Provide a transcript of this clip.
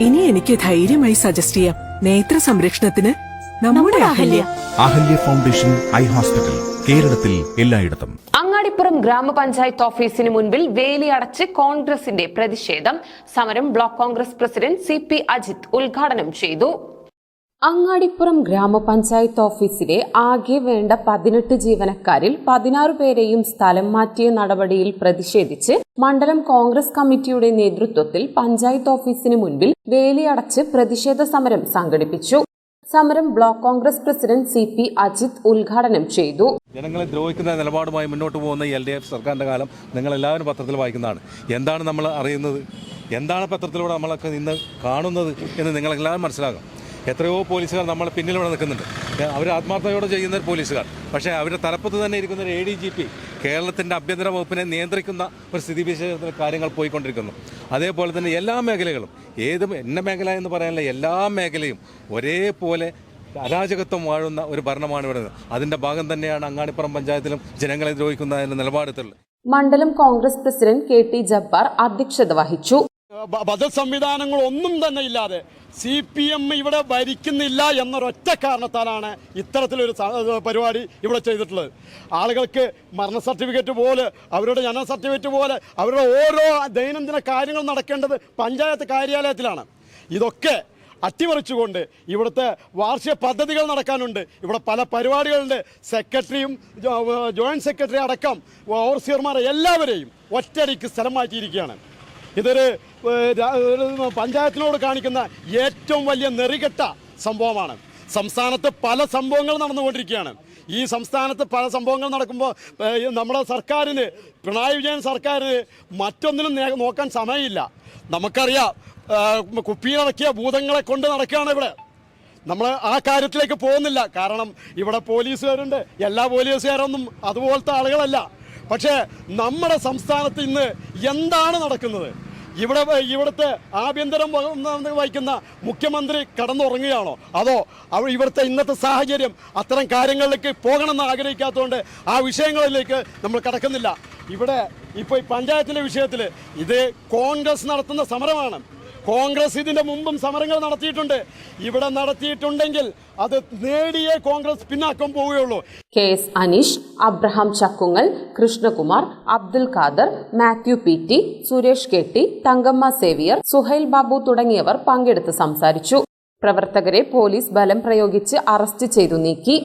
ഇനി എനിക്ക് ധൈര്യമായി സജസ്റ്റ് ചെയ്യാം. നേത്ര സംരക്ഷണത്തിന് നമ്മുടെ Ahalya. Ahalya foundation eye hospital കേരളത്തിൽ എല്ലായിടത്തും. അങ്ങാടിപ്പുറം ഗ്രാമപഞ്ചായത്ത് ഓഫീസിന് മുൻപിൽ വേലി അടച്ച് കോൺഗ്രസിന്റെ പ്രതിഷേധം സമരം block Congress president C P Ajith ഉദ്ഘാടനം ചെയ്തു. അങ്ങാടിപ്പുറം ഗ്രാമപഞ്ചായത്ത് ഓഫീസിലെ ആകെ വേണ്ട പതിനെട്ട് ജീവനക്കാരിൽ പതിനാറ് പേരെയും സ്ഥലം മാറ്റിയ നടപടിയിൽ പ്രതിഷേധിച്ച് മണ്ഡലം കോൺഗ്രസ് കമ്മിറ്റിയുടെ നേതൃത്വത്തിൽ പഞ്ചായത്ത് ഓഫീസിന് മുൻപിൽ വേലിയടച്ച് പ്രതിഷേധ സമരം സംഘടിപ്പിച്ചു. സമരം block Congress president C P Ajith ഉദ്ഘാടനം ചെയ്തു. ജനങ്ങളെ ദ്രോഹിക്കുന്ന നിലപാടുമായി മുന്നോട്ട് പോകുന്ന എൽ ഡി എഫ് സർക്കാരിന്റെ കാലം നിങ്ങൾ എല്ലാവരും പത്രത്തിൽ വായിക്കുന്നതാണ്. എന്താണ് നമ്മൾ അറിയുന്നത്? എന്താണ് പത്രത്തിലൂടെ നമ്മളൊക്കെ ഇന്ന് കാണുന്നത് എന്ന് നിങ്ങളെല്ലാവരും മനസ്സിലാകും എത്രയോ പോലീസുകാർ നമ്മളെ പിന്നിലൂടെ നിൽക്കുന്നുണ്ട്. അവർ ആത്മാർത്ഥതയോടെ ചെയ്യുന്ന പോലീസുകാർ. പക്ഷേ അവരുടെ തലപ്പത്ത് തന്നെ ഇരിക്കുന്ന ഒരു എ ഡി ജി പി കേരളത്തിന്റെ ആഭ്യന്തര വകുപ്പിനെ നിയന്ത്രിക്കുന്ന ഒരു സ്ഥിതിവിശേഷത്തിൽ കാര്യങ്ങൾ പോയിക്കൊണ്ടിരിക്കുന്നു. അതേപോലെ തന്നെ എല്ലാ മേഖലകളും ഏത് എന്ന മേഖല എന്ന് പറയാനുള്ള എല്ലാ മേഖലയും ഒരേപോലെ അരാജകത്വം വാഴുന്ന ഒരു ഭരണമാണ് ഇവിടെ. അതിന്റെ ഭാഗം തന്നെയാണ് അങ്ങാടിപ്പുറം പഞ്ചായത്തിലും ജനങ്ങളെ ദ്രോഹിക്കുന്ന നിലപാടെടുത്തുള്ളത് മണ്ഡലം Congress president K T Jabbar അധ്യക്ഷത വഹിച്ചു. ബദൽ സംവിധാനങ്ങളൊന്നും തന്നെ ഇല്ലാതെ സി പി എം ഇവിടെ ഭരിക്കുന്നില്ല എന്നൊരൊറ്റ കാരണത്താലാണ് ഇത്തരത്തിലൊരു പരിപാടി ഇവിടെ ചെയ്തിട്ടുള്ളത്. ആളുകൾക്ക് മരണ സർട്ടിഫിക്കറ്റ് പോലെ അവരുടെ ജനന സർട്ടിഫിക്കറ്റ് പോലെ അവരുടെ ഓരോ ദൈനംദിന കാര്യങ്ങൾ നടക്കേണ്ടത് പഞ്ചായത്ത് കാര്യാലയത്തിലാണ്. ഇതൊക്കെ അട്ടിമറിച്ചുകൊണ്ട് ഇവിടുത്തെ വാർഷിക പദ്ധതികൾ നടക്കാനുണ്ട്. ഇവിടെ പല പരിപാടികളുണ്ട്. സെക്രട്ടറിയും ജോയിന്റ് സെക്രട്ടറി അടക്കം ഓവർസിയർമാരെ എല്ലാവരെയും ഒറ്റയടിക്ക് സ്ഥലം മാറ്റിയിരിക്കുകയാണ്. ഇതൊരു പഞ്ചായത്തിനോട് കാണിക്കുന്ന ഏറ്റവും വലിയ നെറികെട്ട സംഭവമാണ്. സംസ്ഥാനത്ത് പല സംഭവങ്ങൾ നടന്നുകൊണ്ടിരിക്കുകയാണ്. ഈ സംസ്ഥാനത്ത് പല സംഭവങ്ങൾ നടക്കുമ്പോൾ നമ്മുടെ സർക്കാരിന് പിണറായി വിജയൻ സർക്കാരിന് മറ്റൊന്നിനും നോക്കാൻ സമയമില്ല. നമുക്കറിയാം കുപ്പിയിലടക്കിയ ഭൂതങ്ങളെ കൊണ്ട് നടക്കുകയാണ് ഇവിടെ. നമ്മൾ ആ കാര്യത്തിലേക്ക് പോകുന്നില്ല. കാരണം ഇവിടെ പോലീസുകാരുണ്ട് എല്ലാ പോലീസുകാരൊന്നും അതുപോലത്തെ ആളുകളല്ല. പക്ഷേ നമ്മുടെ സംസ്ഥാനത്ത് ഇന്ന് എന്താണ് നടക്കുന്നത്? ഇവിടെ ഇവിടുത്തെ ആഭ്യന്തരം വഹിക്കുന്ന മുഖ്യമന്ത്രി കടന്നുറങ്ങുകയാണോ? അതോ അവ ഇവിടുത്തെ ഇന്നത്തെ സാഹചര്യം അത്തരം കാര്യങ്ങളിലേക്ക് പോകണമെന്ന് ആഗ്രഹിക്കാത്തതുകൊണ്ട് ആ വിഷയങ്ങളിലേക്ക് നമ്മൾ കടക്കുന്നില്ല. ഇവിടെ ഇപ്പോൾ ഈ പഞ്ചായത്തിലെ വിഷയത്തിൽ ഇത് കോൺഗ്രസ് നടത്തുന്ന സമരമാണ്. കോൺഗ്രസ് ഇതിന്റെ മുമ്പും സമരങ്ങൾ നടത്തിയിട്ടുണ്ട്. ഇവിടെ നടത്തിയിട്ടുണ്ടെങ്കിൽ അത് നേടിയേ കോൺഗ്രസ് പിന്നാക്കം പോവുകയുള്ളൂ. K S Aneesh Abraham Chakkungal Krishnakumar Abdul Khader Mathew P T Suresh K T Thankamma Xavier Suhail Babu തുടങ്ങിയവർ പങ്കെടുത്ത് സംസാരിച്ചു. പ്രവർത്തകരെ പോലീസ് ബലം പ്രയോഗിച്ച് അറസ്റ്റ് ചെയ്തു നീക്കി.